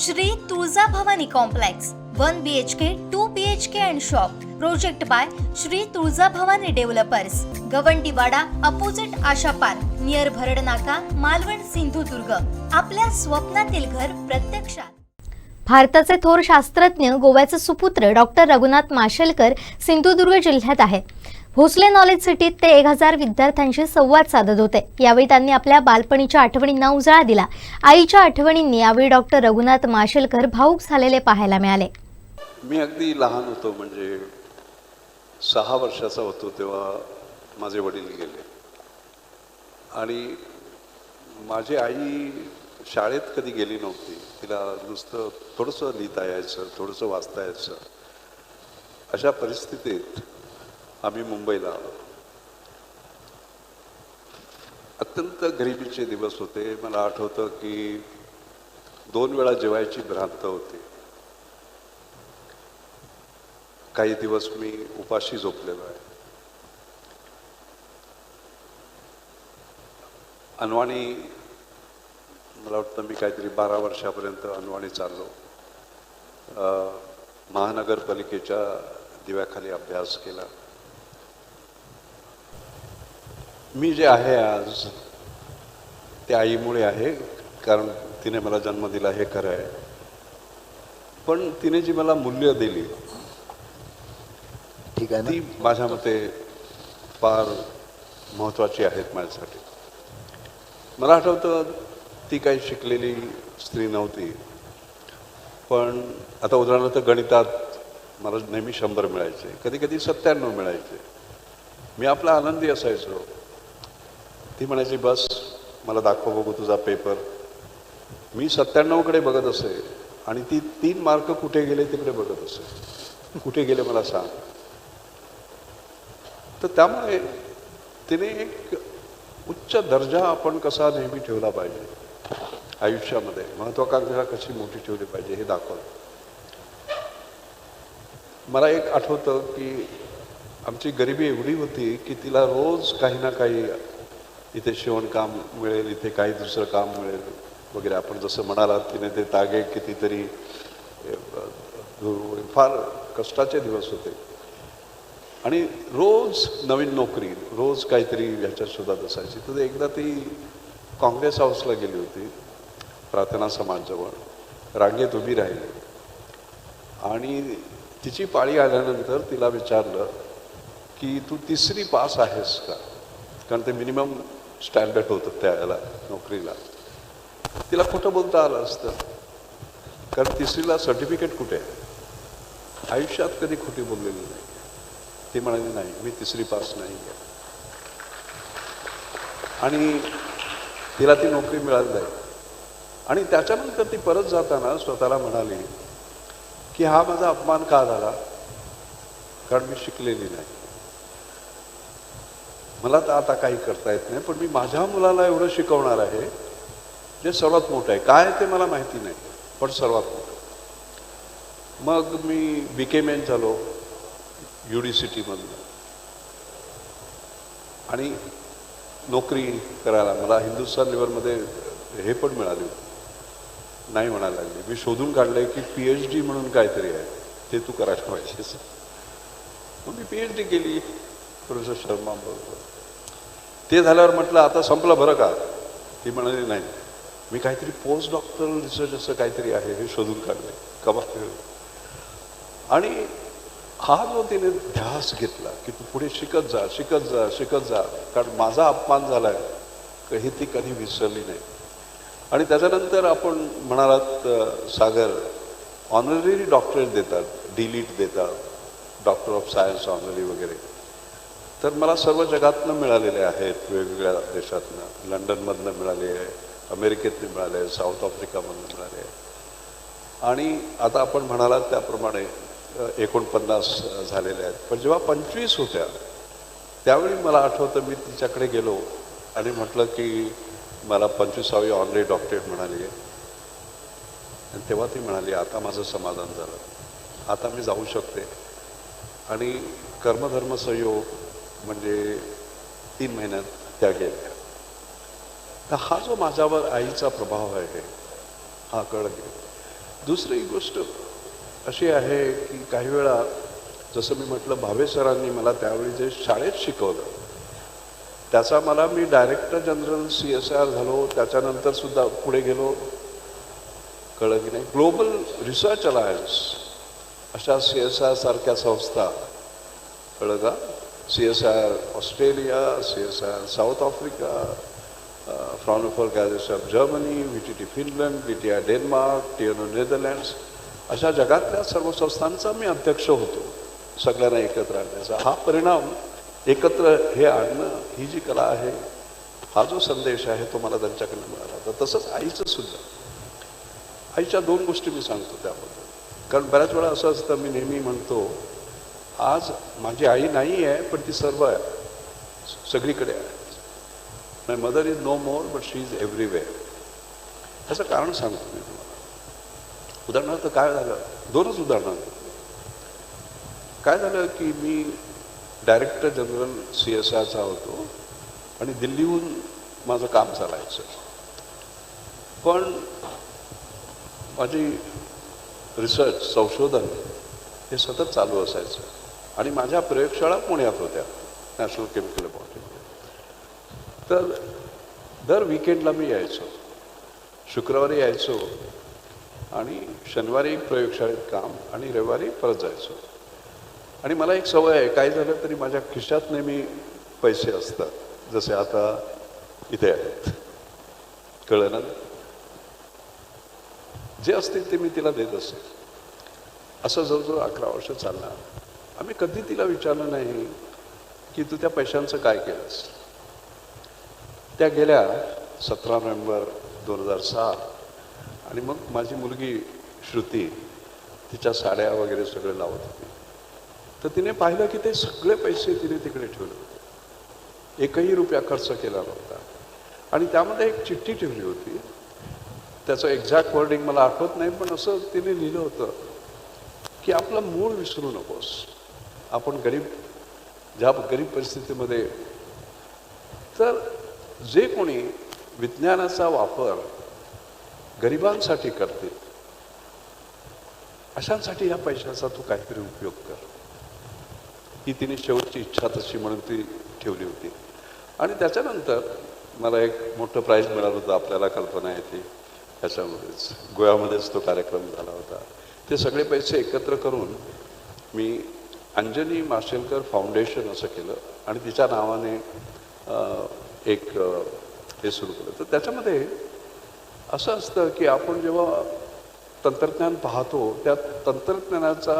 Shri Tulja Bhavani complex one B H K two B H K and shop project by Shri Tulja Bhavani developers Gavandiwada opposite Asha park near Bharad Naka Malvan Sindhudurg. आपल्या स्वप्नातील घर प्रत्यक्षात. भारताचे थोर शास्त्रज्ञ गोव्याचे सुपुत्र doctor Raghunath Mashelkar Sindhudurg जिल्ह्यात आहेत. भोसले नॉलेज सिटीत ते एक हजार विद्यार्थ्यांशी संवाद साधत होते. यावेळी त्यांनी आपल्या बालपणीच्या आठवणींना उजाळा दिला. आईच्या आठवणींनी यावेळी डॉक्टर रघुनाथ माशेलकर भाऊक झालेले पाहायला मिळाले. मी अगदी लहान होतो म्हणजे सहा वर्षाचा होतो तेव्हा माझे वडील गेले. आणि माझी आई शाळेत कधी गेली नव्हती. तिला नुसतं थोडंसं लिहिता यायचं थोडंसं वाचता यायचं. अशा परिस्थितीत आम्ही मुंबईला आलो. अत्यंत गरिबीचे दिवस होते. मला आठवतं की दोन वेळा जेवायची भ्रांत होती. काही दिवस मी उपाशी झोपलेलो आहे. अनवाणी मला वाटतं मी काहीतरी बारा वर्षापर्यंत अनवाणी चाललो. महानगरपालिकेच्या दिव्याखाली अभ्यास केला. मी जे आहे आज ते आईमुळे आहे कारण तिने मला जन्म दिला हे खरं आहे. पण तिने जी मला मूल्य दिली ठीक आहे ती माझ्या मते फार महत्त्वाची आहेत माझ्यासाठी. मला आठवतं ती काही शिकलेली स्त्री नव्हती. पण आता उदाहरणार्थ गणितात मला नेहमी शंभर मिळायचे कधी कधी सत्त्याण्णव मिळायचे. मी आपला आनंदी असायचो. ती म्हणायची बस मला दाखव बघू तुझा पेपर मी सत्त्याण्णवकडे बघत असे आणि ती तीन मार्क कुठे गेले तिकडे बघत असे. कुठे गेले मला सांग. तर त्यामुळे तिने एक उच्च दर्जा आपण कसा नेहमी ठेवला पाहिजे? आयुष्यामध्ये महत्वाकांक्षा कशी मोठी ठेवली पाहिजे हे दाखवलं. मला एक आठवतं की आमची गरिबी एवढी होती की तिला रोज काही ना काही इथे शिवणकाम मिळेल इथे काही दुसरं काम मिळेल वगैरे. आपण जसं म्हणालात तिने ते तागे कितीतरी फार कष्टाचे दिवस होते. आणि रोज नवीन नोकरी रोज काहीतरी ह्याच्यात शोधात असायची तर एकदा ती काँग्रेस हाऊसला गेली होती प्रार्थना समाजजवळ. रांगेत उभी राहिली. आणि तिची पाळी आल्यानंतर तिला विचारलं की तू तिसरी पास आहेस का? कारण ते मिनिमम स्टँडर्ड होतं त्याला नोकरीला. तिला खोटं बोलता आलं असतं? कारण तिसरीला सर्टिफिकेट कुठे आहे? आयुष्यात कधी खोटी बोललेली नाही. ती म्हणाली नाही मी तिसरी पास नाही आहे. आणि तिला ती नोकरी मिळाली नाही. आणि त्याच्यानंतर ती परत जाताना स्वतःला म्हणाली की हा माझा अपमान का झाला? कारण मी शिकलेली नाही. मला तर आता काही करता येत नाही पण मी माझ्या मुलाला एवढं शिकवणार आहे जे सर्वात मोठं आहे. काय ते मला माहिती नाही पण सर्वात मोठं. मग मी बी के मेन झालो यू डी सिटीमधनं आणि नोकरी करायला मला हिंदुस्थान लिव्हरमध्ये हे पण मिळाले. नाही म्हणायला लागले. मी शोधून काढलंय की पी एच डी म्हणून काहीतरी आहे. ते तू करायला पाहिजेस. मग मी पी एच डी केली. प्रोफेसर शर्मा बरोबर ते झाल्यावर म्हटलं आता संपलं बरं का? ती म्हणाली नाही. मी काहीतरी पोस्ट डॉक्टरल रिसर्च असं काहीतरी आहे हे शोधून काढले कबा आणि हा जो तिने ध्यास घेतला की तू पुढे शिकत जा शिकत जा शिकत जा कारण माझा अपमान झाला आहे हे ती कधी विसरली नाही. आणि त्याच्यानंतर आपण म्हणालात सागर ऑनररी डॉक्टरेट देतात डिलीट देतात डॉक्टर ऑफ सायन्स ऑनररी वगैरे. तर मला सर्व जगातनं मिळालेले आहेत वेगवेगळ्या देशातनं. लंडनमधनं मिळाले आहे अमेरिकेतनं मिळाले आहे साऊथ आफ्रिकामधनं मिळाले. आहे आणि आता आपण म्हणालात त्याप्रमाणे एकोणपन्नास झालेले आहेत. पण जेव्हा पंचवीस होत्या त्यावेळी मला आठवतं मी तिच्याकडे गेलो आणि म्हटलं की मला पंचवीसावी ऑनलाईन डॉक्टरेट म्हणाली. आहे आणि तेव्हा ती म्हणाली आता माझं समाधान झालं. आता मी जाऊ शकते. आणि कर्मधर्म संयोग म्हणजे तीन महिन्यात त्या गेल्या. तर हा जो माझ्यावर आईचा प्रभाव आहे हा कळले दुसरी गोष्ट अशी आहे की काही वेळा जसं मी म्हटलं भावे सरांनी मला त्यावेळी जे शाळेत शिकवलं त्याचा मला मी director general C S R झालो त्याच्यानंतर सुद्धा पुढे गेलो. कळलं की नाही? ग्लोबल रिसर्च अलायन्स अशा सी एस आर सारख्या संस्था कळलं का? C S R Australia C S R South Africa Fraunhofer गॅजेस of Germany V T T Finland V T I Denmark T N O Netherlands अशा जगातल्या सर्व संस्थांचा मी अध्यक्ष होतो. सगळ्यांना एकत्र आणण्याचा. हा परिणाम एकत्र हे आणणं ही जी कला आहे हा जो संदेश आहे तो मला त्यांच्याकडे मिळाला. तर तसंच आईचं सुद्धा. आईच्या दोन गोष्टी मी सांगतो त्याबद्दल. कारण बऱ्याच वेळा असं असतं मी नेहमी म्हणतो आज माझी आई नाही आहे पण ती सर्व आहे. सगळीकडे आहे. My mother is no more but she is everywhere त्याचं कारण सांगतो मी तुम्हाला. उदाहरणार्थ काय झालं? दोनच उदाहरणं. काय झालं की मी डायरेक्टर जनरल सी एस आयचा होतो आणि दिल्लीहून माझं काम चालायचं. पण माझी रिसर्च संशोधन हे सतत चालू असायचं. आणि माझ्या प्रयोगशाळा पुण्यात होत्या नॅशनल केमिकल लॅबॉरेटरी तर दर विकेंडला मी यायचो. शुक्रवारी यायचो आणि शनिवारी प्रयोगशाळेत काम आणि रविवारी परत जायचो. आणि मला एक सवय आहे काय झालं तरी माझ्या खिशात नेहमी पैसे असतात जसे आता इथे आहेत. कळलं ना? जे असतील ते मी तिला देत असेल. असं जवळजवळ अकरा वर्ष चालणार. आम्ही कधी तिला विचारलं नाही की तू त्या पैशांचं काय केलंस? त्या गेल्या सतरा नोव्हेंबर दोन हजार सहा आणि मग माझी मुलगी श्रुती तिच्या साड्या वगैरे सगळं लावत होती. तर तिने पाहिलं की ते सगळे पैसे तिने तिकडे ठेवले होते. एकही रुपया खर्च केला नव्हता. आणि त्यामध्ये एक चिठ्ठी ठेवली होती. त्याचं एक्झॅक्ट वर्डिंग मला आठवत नाही पण असं तिने लिहिलं होतं की आपलं मूळ विसरू नकोस. आपण गरीब ज्या गरीब परिस्थितीमध्ये तर जे कोणी विज्ञानाचा वापर गरिबांसाठी करतील अशांसाठी या पैशाचा तू काहीतरी उपयोग कर. ही तिने शेवटची इच्छा तशी म्हणून ती ठेवली होती. आणि त्याच्यानंतर मला एक मोठं प्राईज मिळालं होतं आपल्याला कल्पना येते त्याच्यामध्येच गोव्यामध्येच तो कार्यक्रम झाला होता. ते सगळे पैसे एकत्र करून मी अंजनी माशेलकर फाउंडेशन असं केलं आणि तिच्या नावाने एक हे सुरू केलं. तर त्याच्यामध्ये असं असतं की आपण जेव्हा तंत्रज्ञान पाहतो त्या तंत्रज्ञानाचा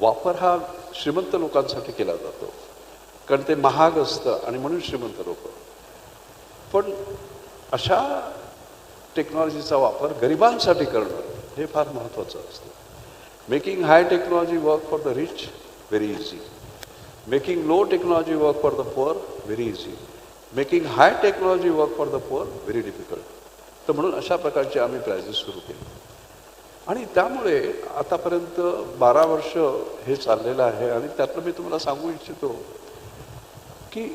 वापर हा श्रीमंत लोकांसाठी केला जातो. कारण ते महाग असतं आणि म्हणून श्रीमंत लोक. पण अशा टेक्नॉलॉजीचा वापर गरिबांसाठी करणं हे फार महत्त्वाचं असतं. Making high technology work for the rich very easy making low technology work for the poor, very easy making high technology work for the poor very difficult तर म्हणून अशा प्रकारचे आम्ही प्रायझेस सुरू केले. आणि त्यामुळे आतापर्यंत बारा वर्ष हे चाललेलं आहे आणि त्यातलं मी तुम्हाला सांगू इच्छितो की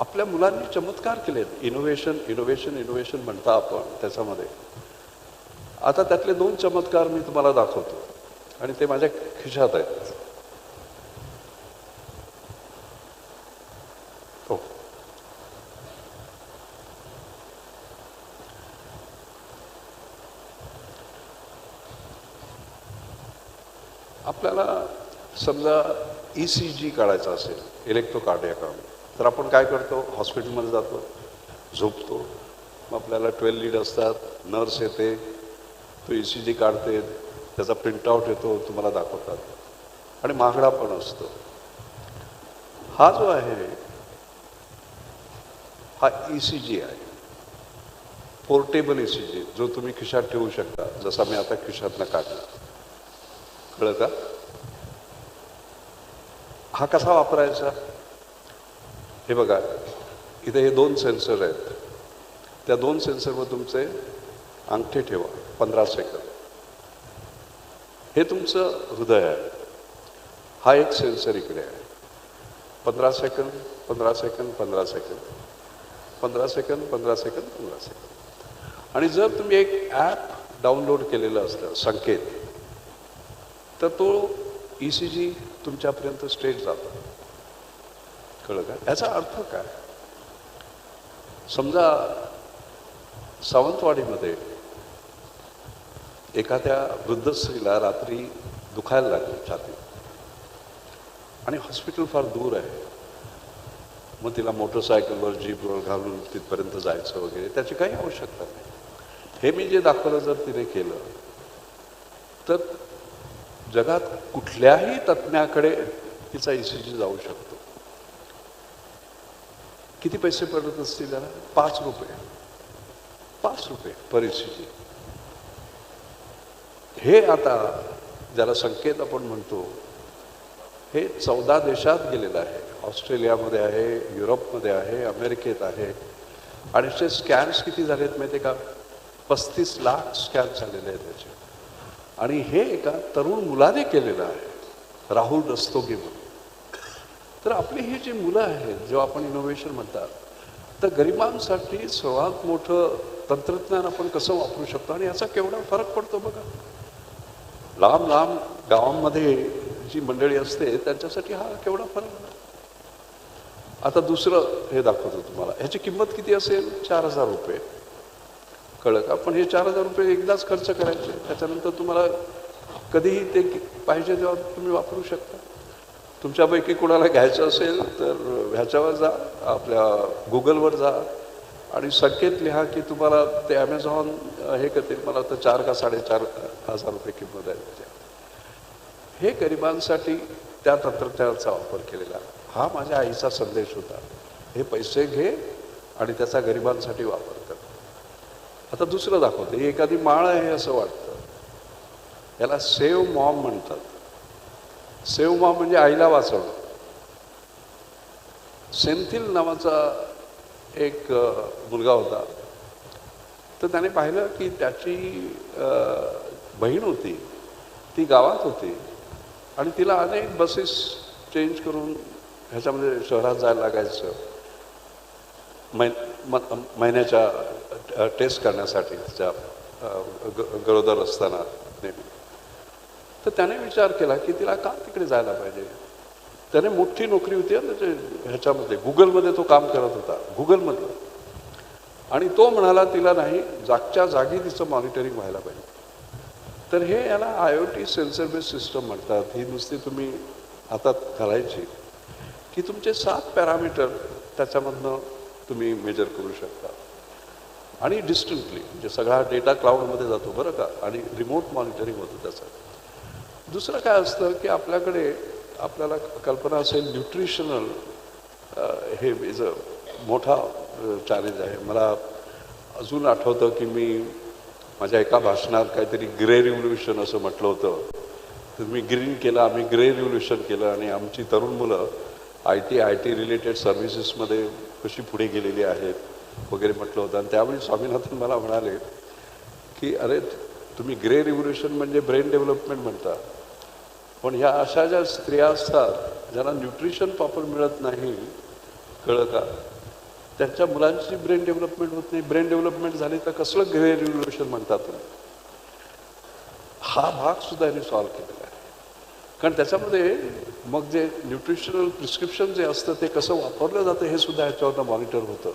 आपल्या मुलांनी चमत्कार केलेत. इनोव्हेशन इनोव्हेशन इनोव्हेशन म्हणता आपण त्याच्यामध्ये. आता त्यातले दोन चमत्कार मी तुम्हाला दाखवतो. आणि ते माझ्या खिशात आहेत. हो. आपल्याला समजा ई सी जी काढायचा असेल इलेक्ट्रोकार्डियाग्राम तर आपण काय करतो? हॉस्पिटलमध्ये जातो झोपतो. मग आपल्याला ट्वेल्व लीड असतात नर्स येते तो ई सी जी काढते त्याचा प्रिंटआउट येतो तुम्हाला दाखवतात. आणि महागडा पण असतो. हा जो आहे हा ई सी जी आहे. पोर्टेबल ई सी जी जो तुम्ही खिशात ठेवू शकता जसा मी आता खिशातनं काढला. कळलं का? हा कसा वापरायचा? हे बघा इथे हे दोन सेन्सर आहेत. त्या दोन सेन्सरवर तुमचे अंगठी ठेवा पंधरा सेकंद हे तुमचं हृदय आहे. हा एक सेन्सर इकडे आहे. पंधरा सेकंद पंधरा सेकंद पंधरा सेकंद पंधरा सेकंद पंधरा सेकंद पंधरा सेकंद आणि जर तुम्ही एक ॲप डाउनलोड केलेलं असतं संकेत तर तो ई सी जी तुमच्यापर्यंत स्ट्रेट जातो. कळलं का? याचा अर्थ काय? समजा सावंतवाडीमध्ये एखाद्या वृद्ध स्त्रीला रात्री दुखायला लागली छाती आणि हॉस्पिटल फार दूर आहे. मग तिला मोटरसायकलवर जीपवर घालून तिथपर्यंत जायचं वगैरे त्याची काही आवश्यकता नाही. हे मी जे दाखवलं जर तिने केलं तर जगात कुठल्याही तज्ज्ञाकडे तिचा ई सी जी जाऊ शकतो. किती पैसे पडत असतील त्याला? पाच रुपये. पाच रुपये पर ई सी जी. हे आता ज्याला संकेत आपण म्हणतो हे चौदा देशात गेलेलं आहे. ऑस्ट्रेलियामध्ये आहे युरोपमध्ये आहे अमेरिकेत आहे. आणि ते स्कॅन्स किती झालेत माहिती आहे का? पस्तीस लाख स्कॅन झालेले आहेत त्याचे. आणि हे एका तरुण मुलाने केलेलं आहे राहुल रस्तोगी म्हणून. तर आपली ही जी मुलं आहेत जेव्हा आपण इनोव्हेशन म्हणतात तर गरिबांसाठी सर्वात मोठं तंत्रज्ञान आपण कसं वापरू शकतो? आणि याचा केवढा फरक पडतो बघा. लांब लांब गावांमध्ये जी मंडळी असते त्यांच्यासाठी हा केवढा फरक आता दुसरं हे दाखवतो तुम्हाला. ह्याची किंमत किती असेल? चार हजार रुपये. कळलं का? पण हे चार हजार रुपये एकदाच खर्च करायचे. त्याच्यानंतर तुम्हाला कधीही ते पाहिजे तेव्हा तुम्ही वापरू शकता. तुमच्यापैकी कोणाला घ्यायचं असेल तर ह्याच्यावर जा. आपल्या गुगलवर जा. आणि संकेत लिहा की तुम्हाला ते ॲमेझॉन हे करतील. मला तर चार का साडेचार हजार रुपये किंमत आहे हे गरिबांसाठी त्या तंत्रज्ञानाचा वापर केलेला. हा माझ्या आईचा संदेश होता. हे पैसे घे आणि त्याचा गरिबांसाठी वापर कर. आता दुसरं दाखवतं. ही एखादी माळ आहे असं वाटतं. याला सेव मॉम म्हणतात. सेव मॉम म्हणजे आईला वाचवणं. सेंथिल नावाचा एक मुलगा होता. तर त्याने पाहिलं की त्याची बहीण होती. ती गावात होती. आणि तिला अनेक बसेस चेंज करून ह्याच्यामध्ये शहरात जायला लागायचं. मै महिन्याच्या टेस्ट करण्यासाठी तिच्या गरोदर असताना नेहमी. तर त्याने विचार केला की तिला का तिकडे जायला पाहिजे? त्याने मोठी नोकरी होती ना त्याच्या ह्याच्यामध्ये गुगलमध्ये तो काम करत होता गुगलमध्ये. आणि तो म्हणाला तिला नाही जागच्या जागी तिचं मॉनिटरिंग व्हायला पाहिजे. तर हे याला I O T sensor base system म्हणतात. ही नुसती तुम्ही हातात घालायची की तुमचे सात पॅरामीटर त्याच्यामधनं तुम्ही मेजर करू शकता. आणि डिस्टंटली म्हणजे सगळा डेटा क्लाउडमध्ये जातो बरं का? आणि रिमोट मॉनिटरिंग होतं त्याचं. दुसरं काय असतं की आपल्याकडे आपल्याला कल्पना असेल न्यूट्रिशनल हे इज अ मोठा चॅलेंज आहे. मला अजून आठवतं की मी माझ्या एका भाषणात काहीतरी ग्रे रिव्होल्युशन असं म्हटलं होतं. तर मी ग्रीन केलं आम्ही ग्रे रिव्होल्युशन केलं आणि आमची तरुण मुलं I T I T related सर्व्हिसेसमध्ये कशी पुढे गेलेली आहेत वगैरे म्हटलं होतं. आणि त्यावेळी स्वामीनाथन मला म्हणाले की अरे तुम्ही ग्रे रिव्होल्युशन म्हणजे ब्रेन डेव्हलपमेंट म्हणता. पण ह्या अशा ज्या स्त्रिया असतात ज्यांना न्यूट्रिशन प्रॉपर मिळत नाही कळलं का? त्यांच्या मुलांची ब्रेन डेव्हलपमेंट होत नाही. ब्रेन डेव्हलपमेंट झाली तर कसलं ग्रे रिव्होल्युशन म्हणतात? हा भाग सुद्धा यांनी सॉल्व केलेला आहे. कारण त्याच्यामध्ये मग जे न्यूट्रिशनल प्रिस्क्रिप्शन जे असतं ते कसं वापरलं जातं हे सुद्धा ह्याच्यावरनं मॉनिटर होतं.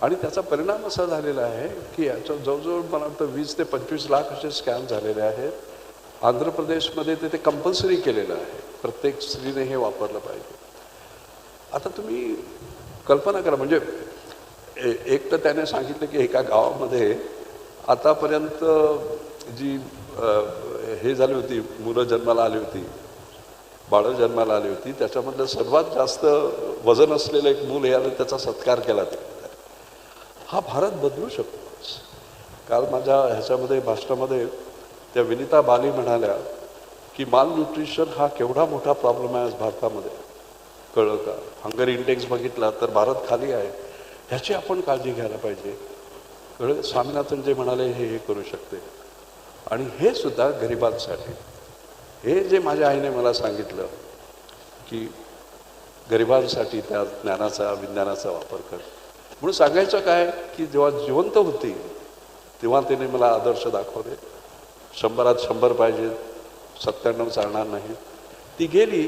आणि त्याचा परिणाम असा झालेला आहे की याच्यावर जवळजवळ मला वाटतं वीस ते पंचवीस लाख असे स्कॅम झालेले आहेत. आंध्र प्रदेशमध्ये ते ते कंपल्सरी केलेलं आहे. प्रत्येक स्त्रीने हे वापरलं पाहिजे. आता तुम्ही कल्पना करा म्हणजे एक तर त्याने सांगितलं की एका गावामध्ये आतापर्यंत जी हे झाली होती मुलं जन्माला आली होती बाळं जन्माला आली होती त्याच्यामधलं सर्वात जास्त वजन असलेलं एक मूल याला त्याचा सत्कार केला तिकडे हा भारत बदलू शकतो. काल माझ्या ह्याच्यामध्ये भाषणामध्ये त्या विनिता बाली म्हणाल्या की माल न्यूट्रिशन हा केवढा मोठा प्रॉब्लेम आहे आज भारतामध्ये. कळलं का? हंगर इंडेक्स बघितला तर भारत खाली आहे. ह्याची आपण काळजी घ्यायला पाहिजे. कळलं? स्वामीनाथन जे म्हणाले हे हे करू शकते. आणि हे सुद्धा गरिबांसाठी. हे जे माझ्या आईने मला सांगितलं की गरिबांसाठी त्या ज्ञानाचा विज्ञानाचा वापर कर. म्हणून सांगायचं काय की जेव्हा जिवंत होती तेव्हा तिने मला आदर्श दाखवले. शंभरात शंभर पाहिजे सत्त्याण्णव चालणार नाही. ती गेली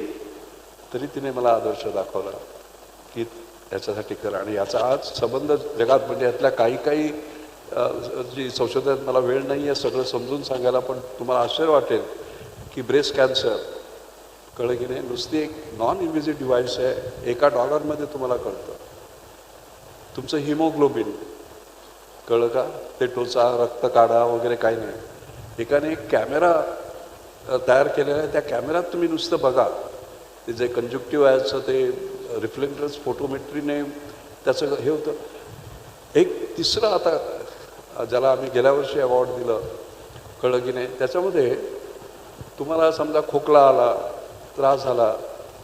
तरी तिने मला आदर्श दाखवला की याच्यासाठी कर. आणि याचा आज संबंध जगात म्हणजे यातल्या काही काही जी संशोधनात मला वेळ नाही आहे सगळं समजून सांगायला पण तुम्हाला आश्चर्य वाटेल की ब्रेस्ट कॅन्सर कळलं की नाही? नुसती एक नॉन इन्व्हिजिट डिव्हाइस आहे. एका डॉलरमध्ये तुम्हाला कळतं. तुमचं हिमोग्लोबिन कळलं का? ते टोचा रक्त काढा वगैरे काही नाही. एकाने एक कॅमेरा तयार केलेला आहे. त्या कॅमेऱ्यात तुम्ही नुसतं बघा. ते जे कंजुक्टिव्ह आहे ते रिफ्लेक्टर्स फोटोमेट्रीने त्याचं हे होतं. एक तिसरं आता ज्याला आम्ही गेल्या वर्षी अवॉर्ड दिलं कळलं की नाही त्याच्यामध्ये तुम्हाला समजा खोकला आला त्रास झाला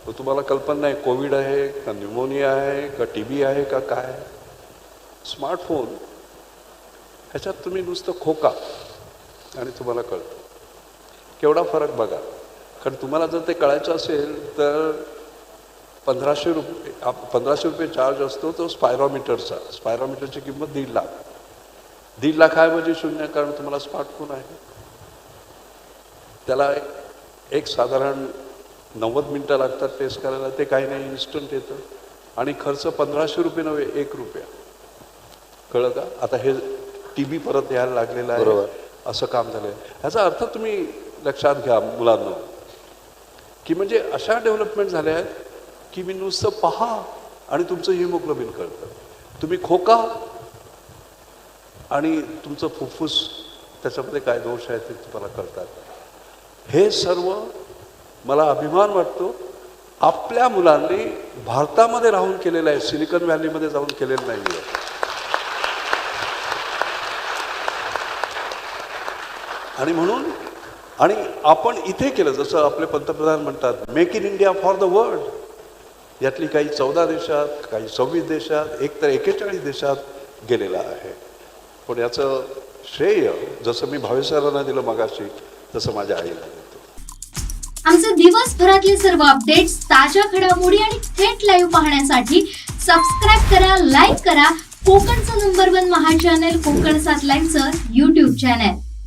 तर तुम्हाला कल्पना नाही कोविड आहे का न्युमोनिया आहे का टी बी आहे का काय? स्मार्टफोन ह्याच्यात तुम्ही नुसतं खोका. आणि तुम्हाला कळतो. केवढा फरक बघा. कारण तुम्हाला जर ते कळायचं असेल तर पंधराशे रुपये पंधराशे रुपये चार्ज असतो तो स्पायरोमीटरचा स्पायरोमीटरची किंमत दीड लाख. दीड लाख आहे म्हणजे शून्य कारण तुम्हाला स्मार्टफोन आहे? त्याला एक- साधारण नव्वद मिनटं लागतात टेस्ट करायला. ते काही नाही इन्स्टंट येतं. आणि खर्च पंधराशे रुपये नव्हे एक रुपया. कळलं का? आता हे टी बी परत यायला लागलेलं आहे. असं काम झालंय. ह्याचा अर्थ तुम्ही लक्षात घ्या मुलांना की म्हणजे अशा डेव्हलपमेंट झाल्या आहेत की मी नुसतं पहा आणि तुमचं हिमोग्लोबिन कळतं. तुम्ही खोका आणि तुमचं फुफ्फुस त्याच्यामध्ये काय दोष आहे ते तुम्हाला कळतात. हे सर्व मला अभिमान वाटतो आपल्या मुलांनी भारतामध्ये राहून केलेलं आहे सिलिकॉन व्हॅलीमध्ये जाऊन केलेलं नाही आहे आणि म्हणून आणि आपण इथे केलं जसं आपले पंतप्रधान म्हणतात make in India for the world यातली काही चौदा देशात काही सव्वीस देशात एक तर एकेचाळीस देशात गेलेला आहे. पण याचं श्रेय जसं मी भावेसरांना दिलं मगाशी तसं माझ्या आईला देतो आमचे दिवसभरातले सर्व अपडेट्स ताज्या घडामोडी आणि थेट लाईव्ह पाहण्यासाठी सबस्क्राईब करा लाईक करा. कोकणचं नंबर वन महा चॅनल कोकण सात लाईव्हचं युट्यूब चॅनल